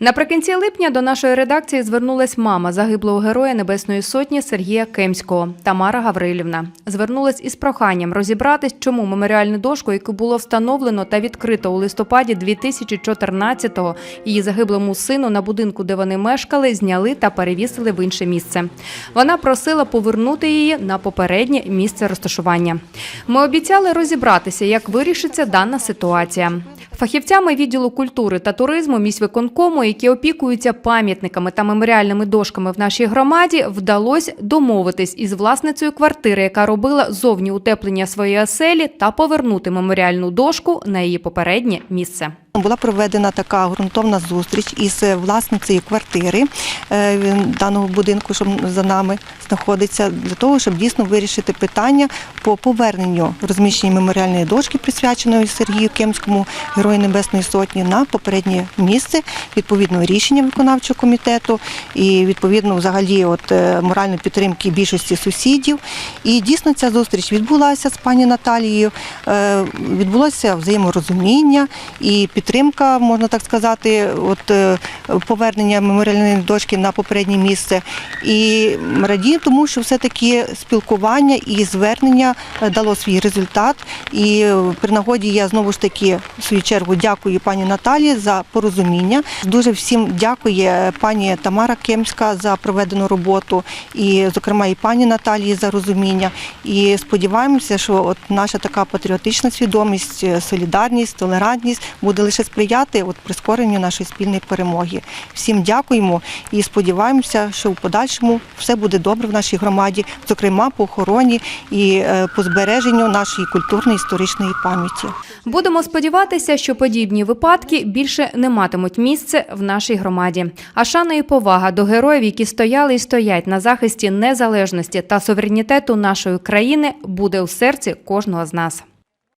Наприкінці липня до нашої редакції звернулась мама загиблого героя Небесної Сотні Сергія Кемського Тамара Гаврилівна. Звернулась із проханням розібратись, чому меморіальну дошку, яку було встановлено та відкрито у листопаді 2014-го, її загиблому сину на будинку, де вони мешкали, зняли та перевісили в інше місце. Вона просила повернути її на попереднє місце розташування. Ми обіцяли розібратися, як вирішиться дана ситуація. Фахівцями відділу культури та туризму міськвиконкому, які опікуються пам'ятниками та меморіальними дошками в нашій громаді, вдалося домовитись із власницею квартири, яка робила зовні утеплення своєї оселі, та повернути меморіальну дошку на її попереднє місце. Була проведена така ґрунтовна зустріч із власницею квартири е, даного будинку, що за нами знаходиться, для того, щоб дійсно вирішити питання по поверненню розміщення меморіальної дошки, присвяченої Сергію Кемському, Герою Небесної Сотні, на попереднє місце відповідно рішення виконавчого комітету і відповідно взагалі от е, моральної підтримки більшості сусідів. І дійсно ця зустріч відбулася з пані Наталією. Е, Відбулося взаєморозуміння і підтримка, можна так сказати, от е, повернення меморіальної дошки на попереднє місце. І радію, тому що все-таки спілкування і звернення е, дало свій результат. І е, при нагоді я знову ж таки в свою чергу дякую пані Наталії за порозуміння. Дуже всім дякує пані Тамара Кемська за проведену роботу, і, зокрема, і пані Наталії за розуміння. І сподіваємося, що от наша така патріотична свідомість, солідарність, толерантність буде лише сприяти от прискоренню нашої спільної перемоги. Всім дякуємо і сподіваємося, що в подальшому все буде добре в нашій громаді, зокрема по охороні і е, по збереженню нашої культурно-історичної пам'яті. Будемо сподіватися, що подібні випадки більше не матимуть місце в нашій громаді. А шана і повага до героїв, які стояли і стоять на захисті незалежності та суверенітету нашої країни, буде у серці кожного з нас.